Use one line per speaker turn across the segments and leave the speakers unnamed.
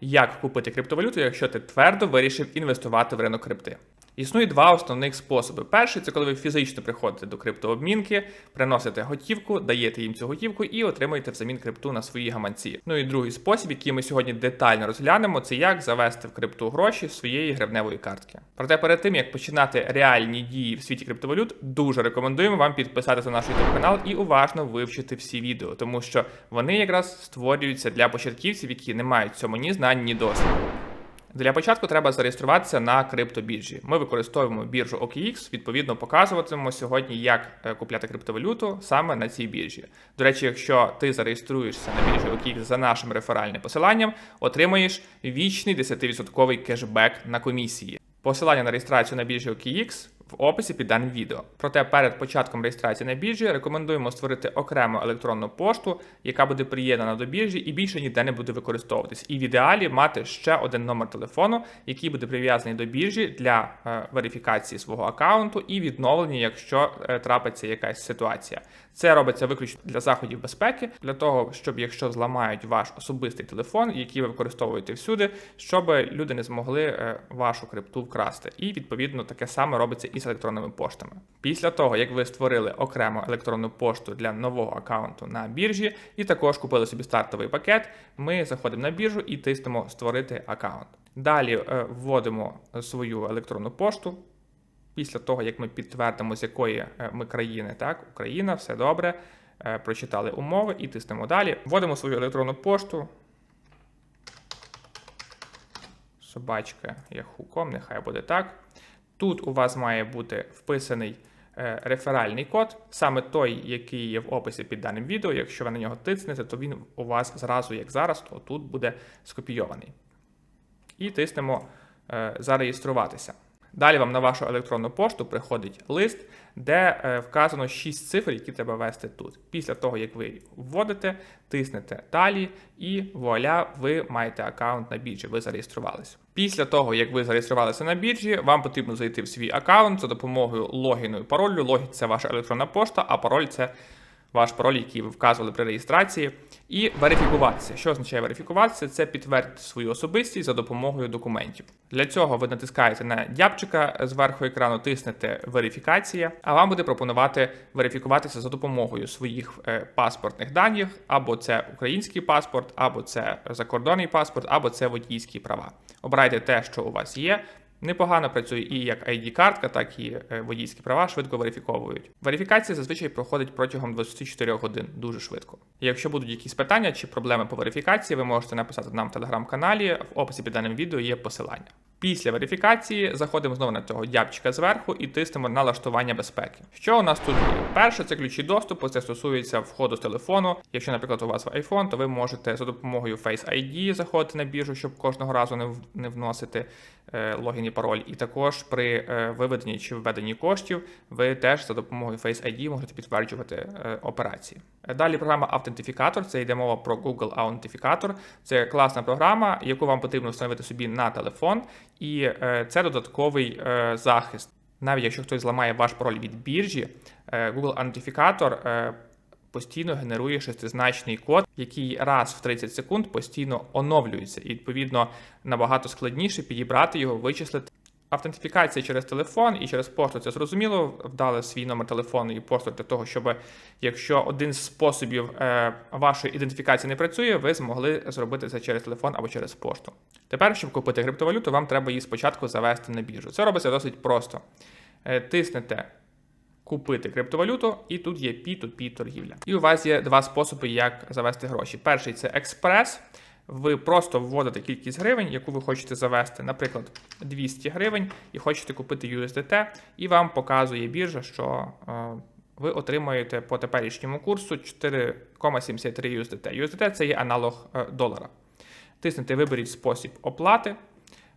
як купити криптовалюту, якщо ти твердо вирішив інвестувати в ринок крипти. Існує два основних способи. Перший це коли ви фізично приходите до криптообмінки, приносите готівку, даєте їм цю готівку і отримуєте взамін крипту на свої гаманці. Ну і другий спосіб, який ми сьогодні детально розглянемо, це як завести в крипту гроші своєї гривневої картки. Проте перед тим як починати реальні дії в світі криптовалют, дуже рекомендуємо вам підписатися на наш YouTube канал і уважно вивчити всі відео, тому що вони якраз створюються для початківців, які не мають цьому ні знань, ні досвіду. Для початку треба зареєструватися на криптобіржі. Ми використовуємо біржу OKX, відповідно показуватимемо сьогодні, як е, купляти криптовалюту саме на цій біржі. До речі, якщо ти зареєструєшся на біржі OKX за нашим реферальним посиланням, отримаєш вічний 10% кешбек на комісії. Посилання на реєстрацію на біржі OKX в описі під даним відео. Проте перед початком реєстрації на біржі рекомендуємо створити окрему електронну пошту, яка буде приєднана до біржі і більше ніде не буде використовуватись. І в ідеалі мати ще один номер телефону, який буде прив'язаний до біржі для е, верифікації свого аккаунту і відновлення, якщо е, трапиться якась ситуація. Це робиться виключно для заходів безпеки, для того, щоб якщо зламають ваш особистий телефон, який ви використовуєте всюди, щоб люди не змогли е, вашу крипту вкрасти. І відповідно таке саме робиться і з електронними поштами. Після того, як ви створили окрему електронну пошту для нового аккаунту на біржі, і також купили собі стартовий пакет, ми заходимо на біржу і тиснемо Створити аккаунт. Далі е, вводимо свою електронну пошту. Після того, як ми підтвердимо, з якої е, ми країни, так, Україна, все добре, е, прочитали умови і тиснемо далі. Вводимо свою електронну пошту. Собачка Yahoo.com, нехай буде так. Тут у вас має бути вписаний е, реферальний код, саме той, який є в описі під даним відео. Якщо ви на нього тиснете, то він у вас зразу, як зараз, то тут буде скопійований. І тиснемо е, зареєструватися. Далі вам на вашу електронну пошту приходить лист, де е, вказано 6 цифр, які треба ввести тут. Після того, як ви вводите, тиснете далі, і вуаля, ви маєте аккаунт на біржі, ви зареєструвалися. Після того, як ви зареєструвалися на біржі, вам потрібно зайти в свій аккаунт за допомогою логіну і паролю. Логін це ваша електронна пошта, а пароль це ваш пароль, який ви вказували при реєстрації, і верифікуватися. Що означає верифікуватися? Це підтвердити свою особистість за допомогою документів. Для цього ви натискаєте на дябчика зверху екрану, тиснете верифікація, а вам буде пропонувати верифікуватися за допомогою своїх е, паспортних даних, або це український паспорт, або це закордонний паспорт, або це водійські права. Обирайте те, що у вас є. Непогано працює і як ID-картка, так і е, водійські права швидко верифіковують. Верифікація зазвичай проходить протягом 24 годин дуже швидко. Якщо будуть якісь питання чи проблеми по верифікації, ви можете написати нам в телеграм-каналі. В описі під даним відео є посилання. Після верифікації заходимо знову на цього дябчика зверху і тиснемо налаштування безпеки. Що у нас тут є? Перше, це ключі доступу, це стосується входу з телефону. Якщо, наприклад, у вас iPhone, то ви можете за допомогою Face ID заходити на біржу, щоб кожного разу не, не вносити е, логін і пароль. І також при е, виведенні чи введенні коштів ви теж за допомогою Face ID можете підтверджувати е, операції. Далі програма Автентифікатор, це йде мова про Google Аутентифікатор. Це класна програма, яку вам потрібно встановити собі на телефон, і е, це додатковий е, захист. Навіть якщо хтось зламає ваш пароль від біржі, е, Google Аутентифікатор постійно генерує шестизначний код, який раз в 30 секунд постійно оновлюється, і відповідно набагато складніше підібрати його, вичислити. Автентифікація через телефон і через пошту це зрозуміло. Вдали свій номер телефону і пошту для того, щоб якщо один з способів е, вашої ідентифікації не працює, ви змогли зробити це через телефон або через пошту. Тепер, щоб купити криптовалюту, вам треба її спочатку завести на біржу. Це робиться досить просто. Е, тиснете купити криптовалюту, і тут є P2P торгівля. І у вас є два способи, як завести гроші. Перший це експрес. Ви просто вводите кількість гривень, яку ви хочете завести, наприклад, 200 гривень, і хочете купити USDT, і вам показує біржа, що е, ви отримаєте по теперішньому курсу 4,73 USDT. USDT це є аналог е, долара. Тиснете, виберіть спосіб оплати.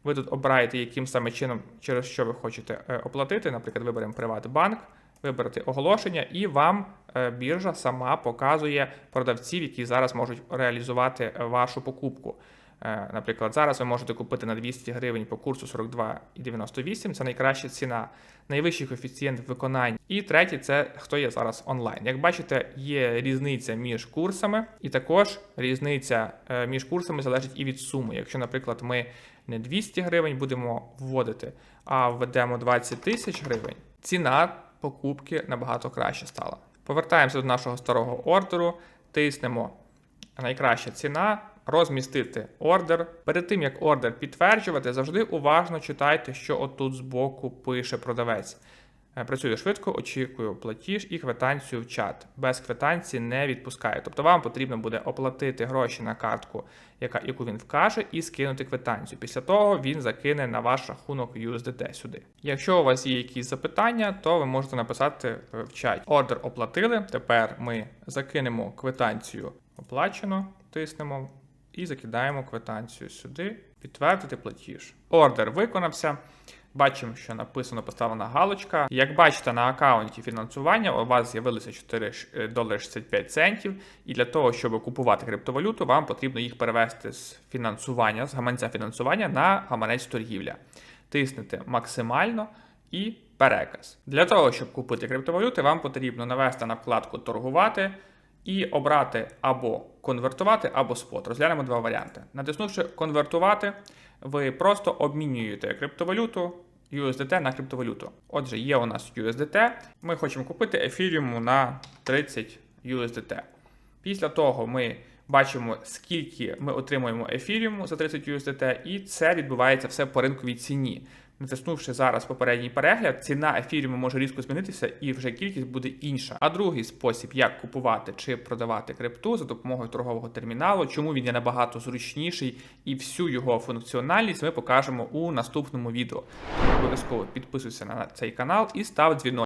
Ви тут обираєте, яким саме чином, через що ви хочете е, оплатити. Наприклад, виберемо Приватбанк, вибрати оголошення, і вам е, біржа сама показує продавців, які зараз можуть реалізувати е, вашу покупку. Е, Наприклад, зараз ви можете купити на 200 гривень по курсу 42,98. Це найкраща ціна, найвищий коефіцієнт виконань. І третє це хто є зараз онлайн. Як бачите, є різниця між курсами, і також різниця між курсами залежить і від суми. Якщо, наприклад, ми не 200 гривень будемо вводити, а введемо 20 тисяч гривень, ціна покупки набагато краще стала. Повертаємося до нашого старого ордеру, тиснемо найкраща ціна, розмістити ордер. Перед тим як ордер підтверджувати, завжди уважно читайте, що отут збоку пише продавець. Е, Працює швидко, очікую платіж і квитанцію в чат. Без квитанції не відпускаю. Тобто вам потрібно буде оплатити гроші на картку, яка, яку він вкаже, і скинути квитанцію. Після того він закине на ваш рахунок USDT сюди. Якщо у вас є якісь запитання, то ви можете написати е, в чаті. Ордер оплатили. Тепер ми закинемо квитанцію оплачено, тиснемо і закидаємо квитанцію сюди. Підтвердити платіж. Ордер виконався. Бачимо, що написано поставлена галочка. Як бачите, на аккаунті фінансування у вас з'явилося 4 ш- долари 65 центів. І для того, щоб купувати криптовалюту, вам потрібно їх перевести з фінансування, з гаманця фінансування на гаманець торгівля. Тиснете максимально і переказ. Для того, щоб купити криптовалюти, вам потрібно навести на вкладку торгувати і обрати або конвертувати, або спот. Розглянемо два варіанти. Натиснувши конвертувати, ви просто обмінюєте криптовалюту USDT на криптовалюту. Отже, є у нас USDT. Ми хочемо купити ефіріуму на 30 USDT. Після того ми бачимо, скільки ми отримуємо ефіріуму за 30 USDT, і це відбувається все по ринковій ціні. Натиснувши зараз попередній перегляд, ціна ефіріуму може різко змінитися і вже кількість буде інша. А другий спосіб, як купувати чи продавати крипту за допомогою торгового терміналу, чому він є набагато зручніший і всю його функціональність ми покажемо у наступному відео. Обов'язково підписуйся на цей канал і став дзвінок.